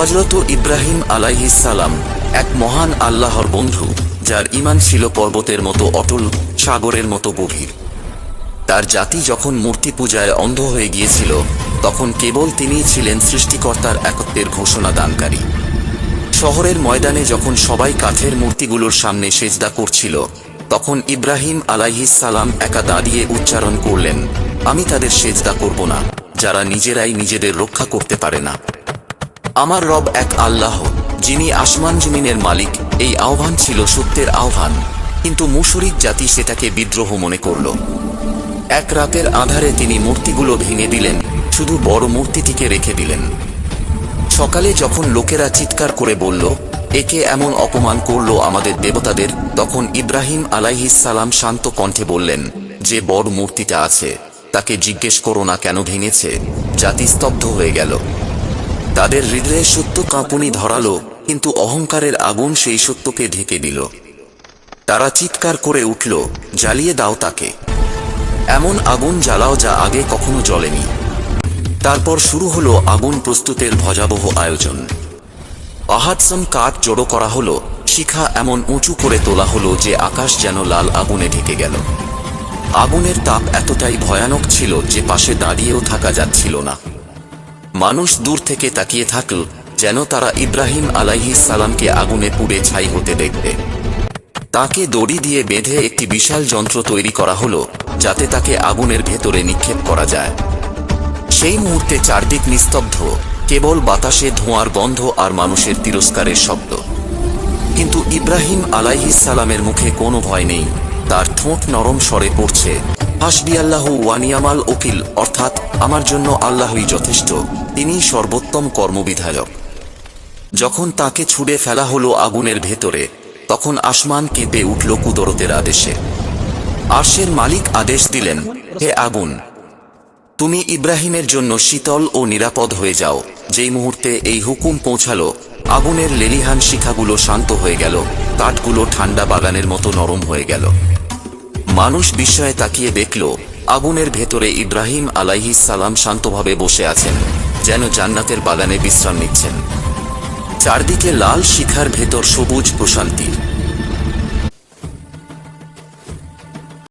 হজরত ইব্রাহিম আলাইহিসালাম এক মহান আল্লাহর বন্ধু, যার ইমান ছিল পর্বতের মতো অটল, সাগরের মতো গভীর। তার জাতি যখন মূর্তি পূজায় অন্ধ হয়ে গিয়েছিল, তখন কেবল তিনিই ছিলেন সৃষ্টিকর্তার একত্বের ঘোষণা দানকারী। শহরের ময়দানে যখন সবাই কাঠের মূর্তিগুলোর সামনে সেজদা করছিল, তখন ইব্রাহিম সালাম একা দাঁড়িয়ে উচ্চারণ করলেন, আমি তাদের সেজদা করব না, যারা নিজেরাই নিজেদের রক্ষা করতে পারে না। আমার রব এক আল্লাহ, যিনি আসমান জমিনের মালিক, এই আহ্বান ছিল সত্যের আহ্বান, কিন্তু মুশরিক জাতি সেটাকে বিদ্রোহ মনে করল। এক রাতের আধারে তিনি মূর্তিগুলো ভেঙে দিলেন, শুধু বড় মূর্তিটিকে রেখে দিলেন। সকালে যখন লোকেরা চিৎকার করে বলল, একে এমন অপমান করল আমাদের দেবতাদের? তখন ইব্রাহিম সালাম শান্ত কণ্ঠে বললেন, যে বড় মূর্তিটা আছে, তাকে জিজ্ঞেস করো না কেন ভেঙেছে? জাতি স্তব্ধ হয়ে গেল। তাদের হৃদয়ে সত্য কাঁপুনি ধরালো, কিন্তু অহংকারের আগুন সেই সত্যকে ঢেকে দিল। তারা চিৎকার করে উঠল, জ্বালিয়ে দাও তাকে। এমন আগুন জ্বালাও যা আগে কখনো জ্বলেনি। তারপর শুরু হলো আগুন প্রস্তুতের ভজাবহ আয়োজন। পাহাড়সম কাঠ জড়ো করা হলো, শিখা এমন উঁচু করে তোলা হলো যে আকাশ যেন লাল আগুনে ঢেকে গেল। আগুনের তাপ এতটাই ভয়ানক ছিল যে পাশে দাঁড়িয়েও থাকা যাচ্ছিল না। মানুষ দূর থেকে তাকিয়ে থাকল, যেন তারা ইব্রাহিম আলাইহিস সালামকে আগুনে পুড়ে ছাই হতে দেখবে তাকে দড়ি দিয়ে বেঁধে একটি বিশাল যন্ত্র তৈরি করা হলো, যাতে তাকে আগুনের ভেতরে নিক্ষেপ করা যায়। সেই মুহূর্তে চারদিক নিস্তব্ধ, কেবল বাতাসে ধোঁয়ার গন্ধ আর মানুষের তিরস্কারের শব্দ। কিন্তু ইব্রাহিম আলাইহিস সালামের মুখে কোনো ভয় নেই। তার ঠোঁট নরম স্বরে পড়ছে। হাসবি আল্লাহ ওয়ানিয়ামাল ওকিল অর্থাৎ আমার জন্য আল্লাহই যথেষ্ট তিনিই সর্বোত্তম কর্মবিধায়ক। যখন তাকে ছুড়ে ফেলা হলো আগুনের ভেতরে, তখন আসমান কেঁপে উঠল কুদরতের আদেশে। আরশের মালিক আদেশ দিলেন, হে আগুন, তুমি ইব্রাহিমের জন্য শীতল ও নিরাপদ হয়ে যাও। যেই মুহূর্তে এই হুকুম পৌঁছালো, আগুনের লেলিহান শিখাগুলো শান্ত হয়ে গেল, কাঠগুলো ঠান্ডা বাগানের মতো নরম হয়ে গেল। মানুষ বিস্ময়ে তাকিয়ে দেখল, আগুনের ভেতরে ইব্রাহিম আলাইহি সালাম শান্তভাবে বসে আছেন, যেন জান্নাতের বাগানে বিশ্রাম নিচ্ছেন। চারদিকে লাল শিখার ভেতর সবুজ প্রশান্তি।